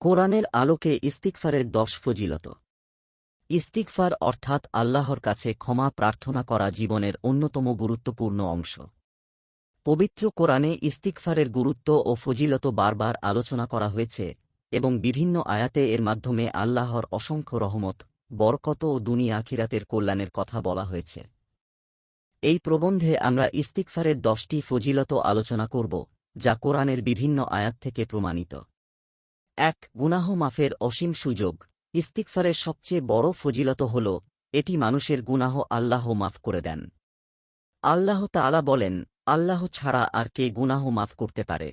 কোরআনের আলোকে ইস্তিকফারের দশ ফজিলত। ইস্তিকফার অর্থাৎ আল্লাহর কাছে ক্ষমা প্রার্থনা করা জীবনের অন্যতম গুরুত্বপূর্ণ অংশ। পবিত্র কোরআনে ইস্তিকফারের গুরুত্ব ও ফজিলত বারবার আলোচনা করা হয়েছে এবং বিভিন্ন আয়াতে এর মাধ্যমে আল্লাহর অসংখ্য রহমত, বরকত ও দুনিয়া আখিরাতের কল্যাণের কথা বলা হয়েছে। এই প্রবন্ধে আমরা ইস্তিকফারের দশটি ফজিলত আলোচনা করব, যা কোরআনের বিভিন্ন আয়াত থেকে প্রমাণিত। এক গুনাহ মাফের অসীম সুযোগ। ইস্তিকফারের সবচেয়ে বড় ফজিলত হল, এটি মানুষের গুনাহ আল্লাহ মাফ করে দেন। আল্লাহ তাআলা বলেন, আল্লাহ ছাড়া আর কে গুনাহ মাফ করতে পারে।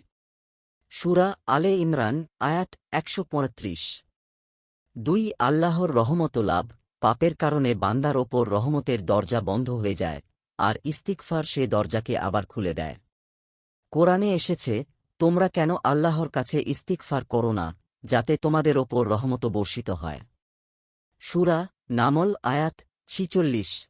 সুরা আলে ইমরান, আয়াত একশো পঁয়ত্রিশ। দুই, আল্লাহর রহমত লাভ, পাপের কারণে বান্দার ওপর রহমতের দরজা বন্ধ হয়ে যায়, আর ইস্তিকফার সে দরজাকে আবার খুলে দেয়। কোরআনে এসেছে তোমরা কেন আল্লাহর কাছে ইস্তিকফার করো না, যাতে তোমাদের ওপর রহমত বর্ষিত হয়? সুরা নামল, আয়াত ছিচল্লিশ।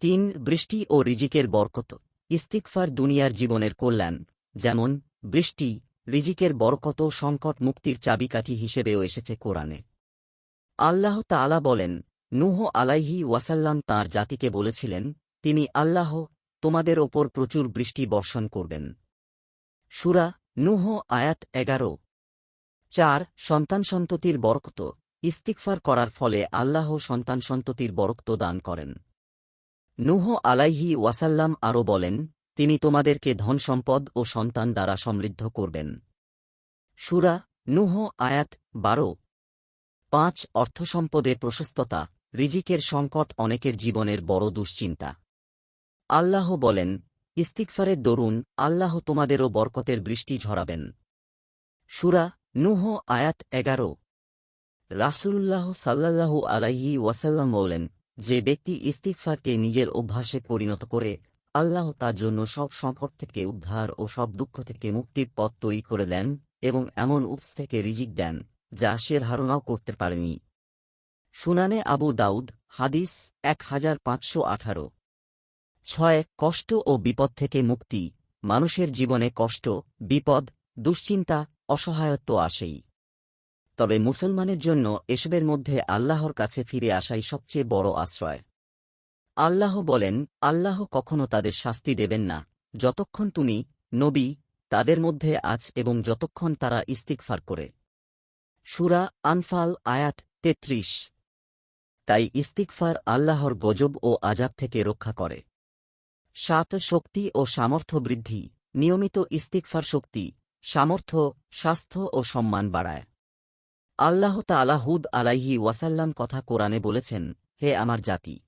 তিন, বৃষ্টি ও রিজিকের বরকত। ইস্তিকফার দুনিয়ার জীবনের কল্যাণ, যেমন বৃষ্টি, রিজিকের বরকত সংকট মুক্তির চাবিকাঠি হিসেবেও এসেছে কোরআনে। আল্লাহ তাআলা বলেন, নুহ আলাইহি ওয়াসাল্লাম তাঁর জাতিকে বলেছিলেন, তিনি আল্লাহ, তোমাদের ওপর প্রচুর বৃষ্টি বর্ষণ করবেন। সুরা নুহ আয়াত এগারো। চার, সন্তান সন্ততির বরকত। ইস্তিকফার করার ফলে আল্লাহ সন্তান সন্ততির বরকত দান করেন। নুহ আলাইহি ওয়াসাল্লাম আরও বলেন, তিনি তোমাদেরকে ধন সম্পদ ও সন্তান দ্বারা সমৃদ্ধ করবেন। সুরা নুহ আয়াত বারো। পাঁচ অর্থসম্পদে প্রশস্ততা, রিজিকের সংকট অনেকের জীবনের বড় দুশ্চিন্তা। আল্লাহ বলেন ইস্তিকফারের দরুন আল্লাহ তোমাদেরও বরকতের বৃষ্টি ঝরাবেন। সুরা নুহ, আয়াত এগারো। রাসূলুল্লাহ সাল্লাল্লাহু আলাইহি ওয়াসাল্লাম বলেন, যে ব্যক্তি ইস্তিকফারকে নিজের অভ্যাসে পরিণত করে, আল্লাহ তার জন্য সব সংকট থেকে উদ্ধার ও সব দুঃখ থেকে মুক্তির পথ তৈরি করে দেন এবং এমন উপস থেকে রিজিক দেন, যা সে ধারণাও করতে পারেনি। শুনানে আবু দাউদ, হাদিস এক হাজার পাঁচশো আঠারো। ছয়, কষ্ট ও বিপদ থেকে মুক্তি। মানুষের জীবনে কষ্ট, বিপদ, দুশ্চিন্তা, অসহায়ত্ব আসেই। তবে মুসলমানের জন্য এসবের মধ্যে আল্লাহর কাছে ফিরে আসাই সবচেয়ে বড় আশ্রয়। আল্লাহ বলেন, আল্লাহ কখনো তাদের শাস্তি দেবেন না। যতক্ষণ তুমি নবী, তাদের মধ্যে আজ এবং যতক্ষণ তারা ইস্তিকফার করে। সুরা আনফাল, আয়াত তেত্রিশ। তাই ইস্তিকফার আল্লাহর গজব ও আজাব থেকে রক্ষা করে। সাত শক্তি ও সামর্থ্য বৃদ্ধি, নিয়মিত ইস্তিকফার শক্তি, সামর্থ্য, স্বাস্থ্য ও সম্মান বাড়ায়। আল্লাহ তাআলা হুদ আলাইহি ওয়াসাল্লাম কথা কোরআনে বলেছেন, হে আমার জাতি!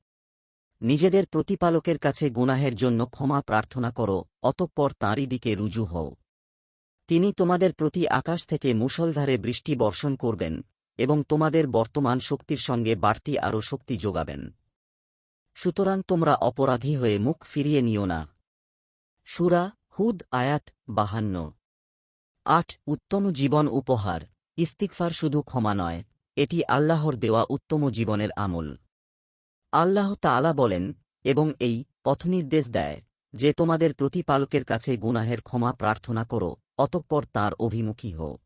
নিজেদের প্রতিপালকের কাছে গুনাহের জন্য ক্ষমা প্রার্থনা করো, অতঃপর তাঁরই দিকে রুজু হও। তিনি তোমাদের প্রতি আকাশ থেকে মুষলধারে বৃষ্টি বর্ষণ করবেন এবং তোমাদের বর্তমান শক্তির সঙ্গে বাড়তি আরও শক্তি যোগাবেন। সুতরাং তোমরা অপরাধী হয়ে মুখ ফিরিয়ে নিও না। সুরা হুদ আয়াত বাহান্ন। আট, উত্তম জীবন উপহার। ইস্তিকফার শুধু ক্ষমা নয়, এটি আল্লাহর দেওয়া উত্তম জীবনের আমল। আল্লাহ তাআলা বলেন, এবং এই পথনির্দেশ দেয়, যে তোমাদের প্রতিপালকের কাছে গুনাহের ক্ষমা প্রার্থনা করো, অতঃপর তাঁর অভিমুখী হও।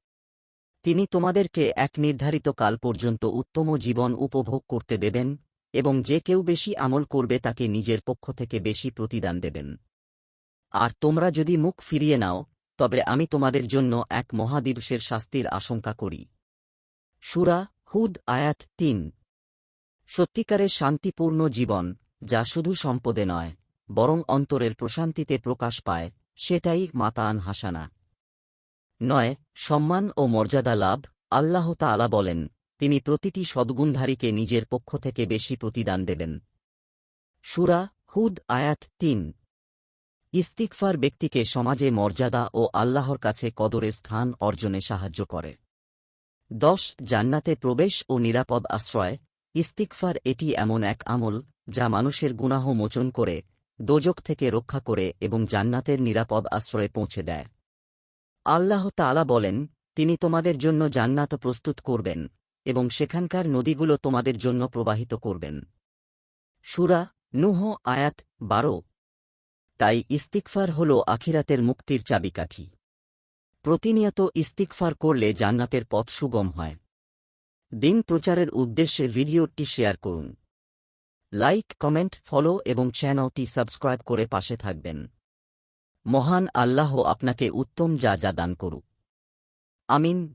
তিনি তোমাদেরকে এক নির্ধারিত কাল পর্যন্ত উত্তম জীবন উপভোগ করতে দেবেন এবং যে কেউ বেশি আমল করবে তাকে নিজের পক্ষ থেকে বেশি প্রতিদান দেবেন। আর তোমরা যদি মুখ ফিরিয়ে নাও, তবে আমি তোমাদের জন্য এক মহাদিবসের শাস্তির আশঙ্কা করি। সুরা হুদ আয়াত তিন। সত্যিকারের শান্তিপূর্ণ জীবন, যা শুধু সম্পদে নয়, বরং অন্তরের প্রশান্তিতে প্রকাশ পায়, সেটাই মাতান হাসানা নয়, সম্মান ও মর্যাদা লাভ, আল্লাহ তাআলা বলেন তিনি প্রতিটি সদ্গুণধারীকে নিজের পক্ষ থেকে বেশি প্রতিদান দেবেন। সুরা হুদ আয়াত তিন। ইস্তিকফার ব্যক্তিকে সমাজে মর্যাদা ও আল্লাহর কাছে কদরের স্থান অর্জনে সাহায্য করে। দশ, জান্নাতে প্রবেশ ও নিরাপদ আশ্রয়। ইস্তিকফার এটি এমন এক আমল যা মানুষের গুনাহ মোচন করে, দোজক থেকে রক্ষা করে এবং জান্নাতের নিরাপদ আশ্রয়ে পৌঁছে দেয়। আল্লাহ তাআলা বলেন, তিনি তোমাদের জন্য জান্নাত প্রস্তুত করবেন। এবং সেখানকার নদীগুলো তোমাদের জন্য প্রবাহিত করবেন। সুরা নুহ আয়াত বারো। তাই ইস্তিকফার হল আখিরাতের মুক্তির চাবিকাঠি। প্রতিনিয়ত ইস্তিকফার করলে জান্নাতের পথ সুগম হয়। দিন প্রচারের উদ্দেশ্যে ভিডিওটি শেয়ার করুন। লাইক, কমেন্ট, ফলো এবং চ্যানেলটি সাবস্ক্রাইব করে পাশে থাকবেন। মহান আল্লাহ আপনাকে উত্তম যা যা দান করুক। আমিন।